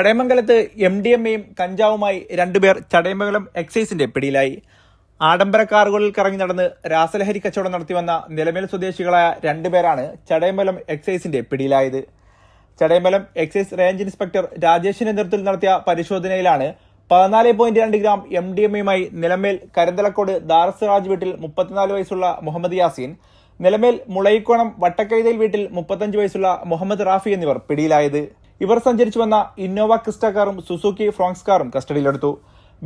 ചടയമംഗലത്ത് M D M എയും കഞ്ചാവുമായി രണ്ടുപേർ ചടയമംഗലം എക്സൈസിന്റെ പിടിയിലായി. ആഡംബര കാറുകളിൽ കറങ്ങി നടന്ന് രാസലഹരി കച്ചവടം നടത്തിവന്ന നിലമേൽ സ്വദേശികളായ രണ്ടുപേരാണ് ചടയമ്പലം എക്സൈസിന്റെ പിടിയിലായത്. ചടയമ്പലം എക്സൈസ് റേഞ്ച് ഇൻസ്പെക്ടർ രാജേഷിന്റെ നേതൃത്വത്തിൽ നടത്തിയ പരിശോധനയിലാണ് പതിനാല് പോയിന്റ് രണ്ട് ഗ്രാം എം ഡി എം എയുമായി നിലമേൽ കരന്തലക്കോട് ദാർസറാജ് വീട്ടിൽ മുപ്പത്തിനാല് വയസ്സുള്ള മുഹമ്മദ് യാസീൻ നിലമേൽ മുളയിക്കോണം വട്ടക്കൈതയിൽ വീട്ടിൽ മുപ്പത്തഞ്ച് വയസ്സുള്ള മുഹമ്മദ് റാഫി എന്നിവർ പിടിയിലായത്. ഇവർ സഞ്ചരിച്ചു വന്ന ഇന്നോവ ക്രിസ്റ്റ കാറും സുസുക്കി ഫ്രോങ്സ് കാറും കസ്റ്റഡിയിലെടുത്തു.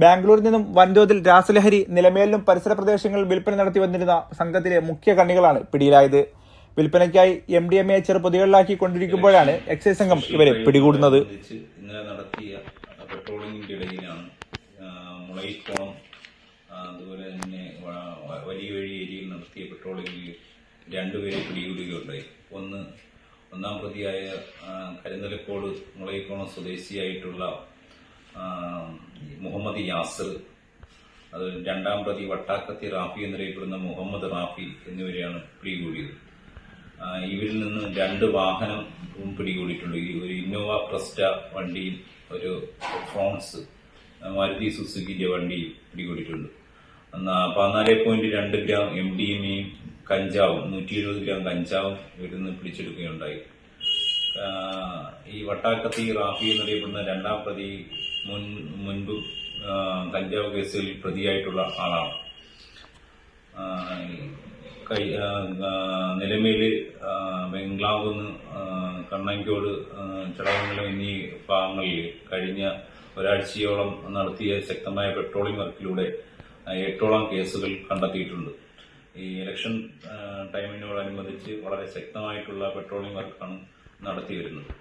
ബാംഗ്ലൂരിൽ നിന്നും വൻതോതിൽ രാസലഹരി നിലമേലിലും പരിസര പ്രദേശങ്ങളിൽ വിൽപ്പന നടത്തി വന്നിരുന്ന സംഘത്തിലെ മുഖ്യ കണ്ണികളാണ് പിടിയിലായത്. വിൽപ്പനയ്ക്കായി എം ഡി എം എ ചെറുപൊതികളിലാക്കി കൊണ്ടിരിക്കുമ്പോഴാണ് എക്സൈസ് സംഘം ഇവരെ പിടികൂടുന്നത്. അതുപോലെ തന്നെ വലിയ വഴി ഏരിയയിൽ നടത്തിയ പെട്രോളിംഗിൽ രണ്ടുപേരെ പിടികൂടുകയുണ്ടായി. ഒന്ന് ഒന്നാം പ്രതിയായ കരിന്തലക്കോട് മുളയിക്കോണം സ്വദേശിയായിട്ടുള്ള മുഹമ്മദ് യാസർ അത് രണ്ടാം പ്രതി വട്ടാക്കത്തി റാഫി എന്നറിയപ്പെടുന്ന മുഹമ്മദ് റാഫി എന്നിവരെയാണ് പിടികൂടിയത്. ഇവരിൽ നിന്ന് രണ്ട് വാഹനം പിടികൂടിയിട്ടുണ്ട്. ഒരു ഇന്നോവ പ്രസ്റ്റ വണ്ടിയും ഒരു ഫ്രോൺസ് മാരുതി സുസുക്കിന്റെ വണ്ടിയും പിടികൂടിയിട്ടുണ്ട്. പതിനാല് പോയിന്റ് രണ്ട് ഗ്രാം എം ഡി എമ്മയും കഞ്ചാവും. നൂറ്റി എഴുപത് ഗ്രാം കഞ്ചാവും ഇവരിൽ നിന്ന് പിടിച്ചെടുക്കുകയുണ്ടായി ഈ വട്ടാക്കത്തി റാഫി എന്നറിയപ്പെടുന്ന രണ്ടാം പ്രതി മുൻ മുൻപ് കഞ്ചാവ് കേസിൽ പ്രതിയായിട്ടുള്ള ആളാണ്. കൈ നിലമേൽ ബംഗ്ലാവ് കണ്ണങ്കോട് ആ, എന്നീ ഭാഗങ്ങളിൽ കഴിഞ്ഞ ഒരാഴ്ചയോളം നടത്തിയ ശക്തമായ പെട്രോളിംഗ് വർക്കിലൂടെ എട്ടോളം കേസുകൾ കണ്ടെത്തിയിട്ടുണ്ട്. ഈ ഇലക്ഷൻ ടൈമിനോടനുബന്ധിച്ച് വളരെ ശക്തമായിട്ടുള്ള പെട്രോളിംഗ് വർക്കാണ് നടത്തി വരുന്നത്